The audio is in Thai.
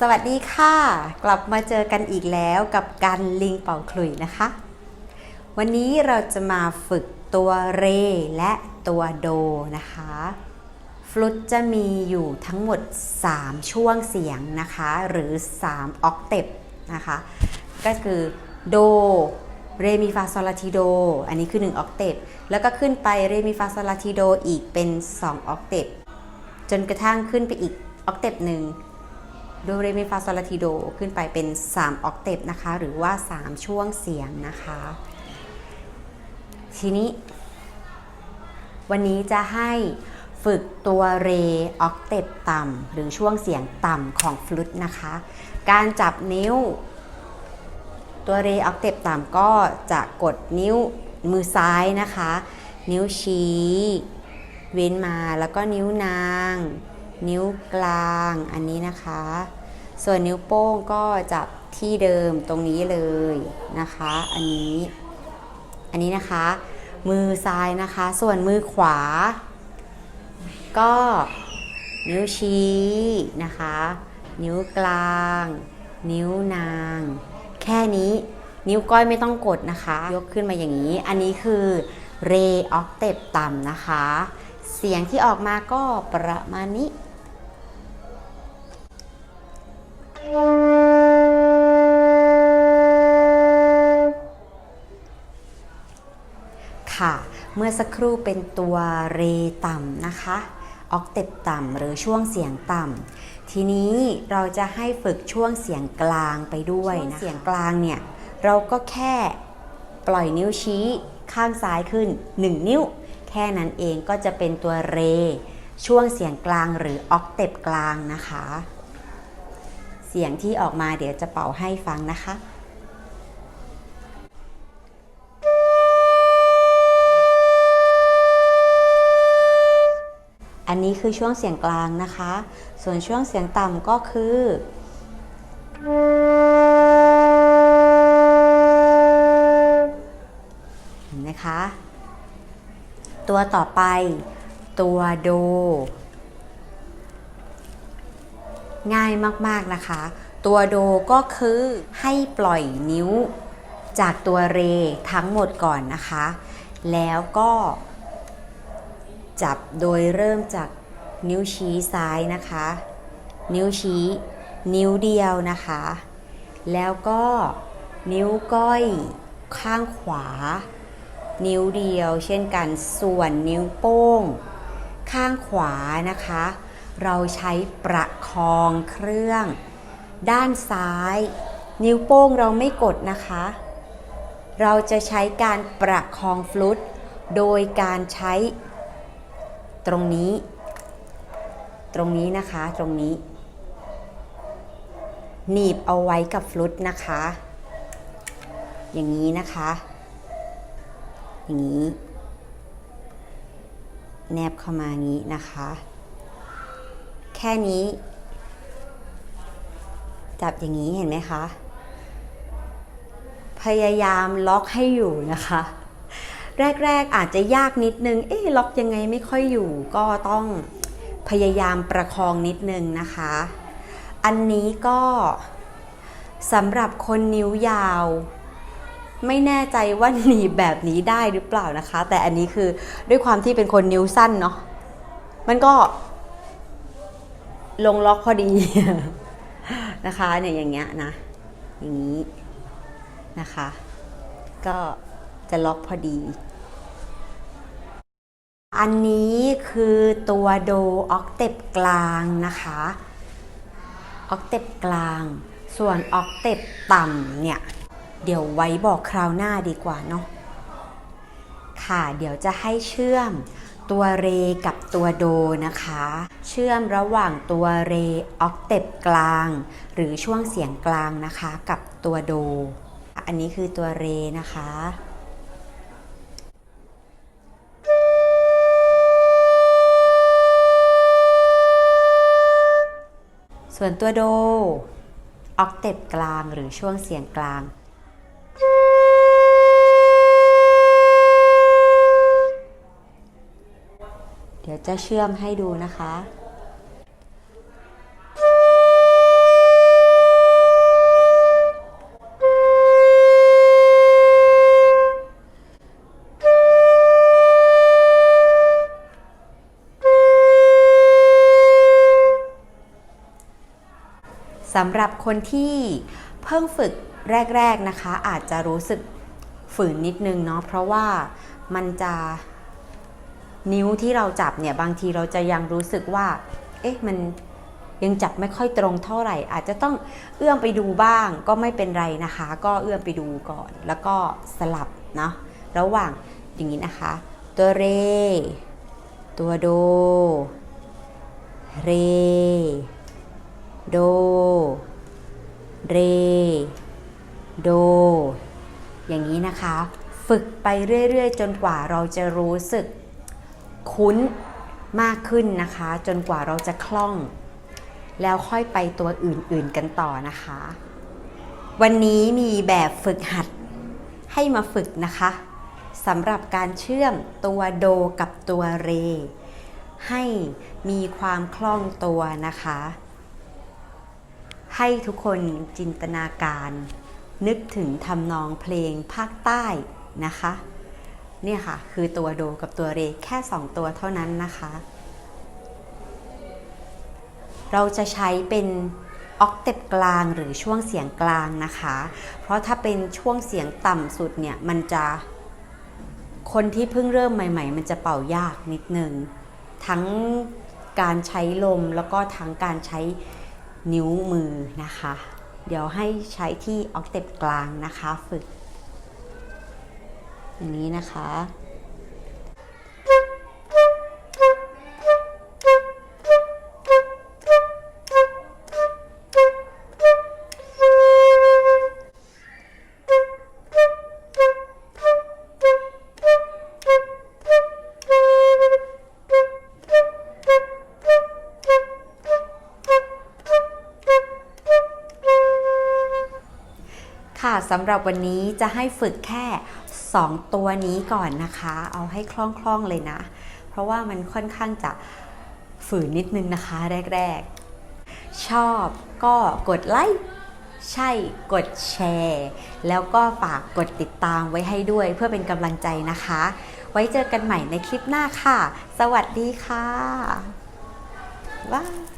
สวัสดีค่ะ กลับมาเจอกันอีกแล้วกับการลิงเป่าขลุ่ยนะคะ วันนี้เราจะมาฝึกตัวเรและตัวโดนะคะ ฟลุตจะมีอยู่ทั้งหมด 3 ช่วงเสียงนะคะ หรือ 3 ออกเทปนะคะ ก็คือโดเรมิฟาโซลาทิโด อันนี้คือ 1 ออกเทปแล้วก็ขึ้นไปเรมิฟาโซลาทิโดอีกเป็น 2 ออกเทปจนกระทั่งขึ้นไปอีกออกเทปหนึ่ง โดเรมีฟาโซลาทิโดขึ้นไปเป็น 3 ออกเทปนะคะ หรือว่า 3 ช่วงเสียงนะคะ ทีนี้ วันนี้จะให้ฝึกตัวเรออกเทปต่ำหรือช่วงเสียงต่ำของฟลุตนะคะ การจับนิ้ว ตัวเรออกเทปต่ำก็จะกดนิ้วมือซ้ายนะคะ นิ้วชี้ เว้นมาแล้วก็นิ้วนาง นิ้วกลางอันนี้นะคะ ส่วนนิ้วโป้งก็จับที่เดิมตรงนี้เลยนะคะ อันนี้ อันนี้นะคะ มือซ้ายนะคะ ส่วนมือขวา ก็นิ้วชี้นะคะ นิ้วกลาง นิ้วนาง แค่นี้นิ้วก้อยไม่ต้องกดนะคะ ยกขึ้นมาอย่างนี้ อันนี้คือเรออกเทปต่ำนะคะ เสียงที่ออกมาก็ประมาณนี้ เมื่อสักครู่เป็นตัวเรต่ำนะคะ ออกเทปต่ำหรือช่วงเสียงต่ำทีนี้เราจะให้ฝึกช่วงเสียงกลางไปด้วยนะเสียงกลางเนี่ยเราก็แค่ปล่อยนิ้วชี้ข้างซ้ายขึ้น 1 นิ้ว แค่นั้นเองก็จะเป็นตัวเร ช่วงเสียงกลางหรือออกเทปกลางนะคะ เสียงที่ออกมาเดี๋ยวจะเป่าให้ฟังนะคะ อันนี้คือช่วงเสียงกลางนะคะ ส่วนช่วงเสียงต่ำก็คือเห็นไหมคะ ตัวต่อไป ตัวโด ง่ายมาก ๆ นะคะ ตัวโดก็คือให้ปล่อยนิ้วจากตัวเรทั้งหมดก่อนนะคะ แล้วก็ จับโดยเริ่มจากนิ้วชี้ซ้ายนะคะ นิ้วชี้ นิ้วเดียวนะคะ แล้วก็นิ้วก้อยข้างขวา นิ้วเดียว เช่นกันส่วนนิ้วโป้ง ข้างขวานะคะ เราใช้ประคองเครื่อง ด้านซ้าย นิ้วโป้งเราไม่กดนะคะ เราจะใช้การประคองฟลุตโดยการใช้ ตรงนี้ ตรงนี้นะคะ ตรงนี้ หนีบเอาไว้กับฟลุตนะคะ อย่างนี้นะคะ อย่างนี้ แนบเข้ามางนี้นะคะ แค่นี้ จับอย่างนี้เห็นไหมคะ พยายามล็อกให้อยู่นะคะ แรก ๆ อาจจะยากนิดนึง เอ๊ะล็อกยังไงไม่ค่อยอยู่ ก็ต้องพยายามประคองนิดนึงนะคะ อันนี้ก็สำหรับคนนิ้วยาว ไม่แน่ใจว่าหนีบแบบนี้ได้หรือเปล่านะคะ แต่อันนี้คือด้วยความที่เป็นคนนิ้วสั้นเนาะมันก็ลงล็อกพอดีนะคะเนี่ยอย่างเงี้ยนะอย่างนี้นะคะ ก็ จะล็อกพอดี อันนี้คือตัวโดออกเทปกลางนะคะออกเทปกลาง ส่วนออกเทปต่ำเนี่ย เดี๋ยวไว้บอกคราวหน้าดีกว่าเนาะค่ะ เดี๋ยวจะให้เชื่อมตัวเรกับตัวโดนะคะ เชื่อมระหว่างตัวเรออกเทปกลาง หรือช่วงเสียงกลางนะคะ กับตัวโด อันนี้คือตัวเรนะคะ ส่วนตัวโด ออกเตปกลางหรือช่วงเสียงกลาง เดี๋ยวจะเชื่อมให้ดูนะคะ สำหรับคนที่เพิ่งฝึกแรก ๆนะคะ อาจจะรู้สึกฝืนนิดนึงเนาะเพราะว่ามันจะนิ้วที่เราจับเนี่ยบางทีเราจะยังรู้สึกว่า เอ๊ะมันยังจับไม่ค่อยตรงเท่าไหร่ อาจจะต้องเอื้อมไปดูบ้างก็ไม่เป็นไรนะคะ ก็เอื้อมไปดูก่อน แล้วก็สลับเนาะระหว่างอย่างนี้นะคะ ตัวเร ตัวโด เร โด เร โด อย่างนี้นะคะ ฝึกไปเรื่อยๆ จนกว่าเราจะรู้สึกคุ้นมากขึ้นนะคะ จนกว่าเราจะคล่อง แล้วค่อยไปตัวอื่นๆกันต่อนะคะ วันนี้มีแบบฝึกหัดให้มาฝึกนะคะสำหรับการเชื่อมตัวโดกับตัวเร ให้มีความคล่องตัวนะคะ ให้ทุกคนจินตนาการ นึกถึงทำนองเพลงภาคใต้นะคะ เนี่ยค่ะ คือตัวโดกับตัวเรแค่ 2 ตัวเท่านั้นนะคะ เราจะใช้เป็นออกเตปกลางหรือช่วงเสียงกลางนะคะ เพราะถ้าเป็นช่วงเสียงต่ำสุดเนี่ย มันจะ คนที่เพิ่งเริ่มใหม่ ๆ มันจะเป่ายากนิดนึง ทั้งการใช้ลมแล้วก็ทั้งการใช้ นิ้วมือนะคะ เดี๋ยวให้ใช้ที่ออกเต็ปกลางนะคะ ฝึก อย่างนี้นะคะ ค่ะสำหรับวันนี้จะให้ฝึกแค่ 2 ตัวนี้ก่อนนะคะ เอาให้คล่องๆเลยนะ เพราะว่ามันค่อนข้างจะฝืนนิดนึงนะคะ แรก ๆ ชอบก็กดไลค์ใช่กดแชร์ แล้วก็ฝากกดติดตามไว้ให้ด้วยเพื่อเป็นกำลังใจนะคะ ไว้เจอกันใหม่ในคลิปหน้าค่ะ สวัสดีค่ะ บ๊ายบาย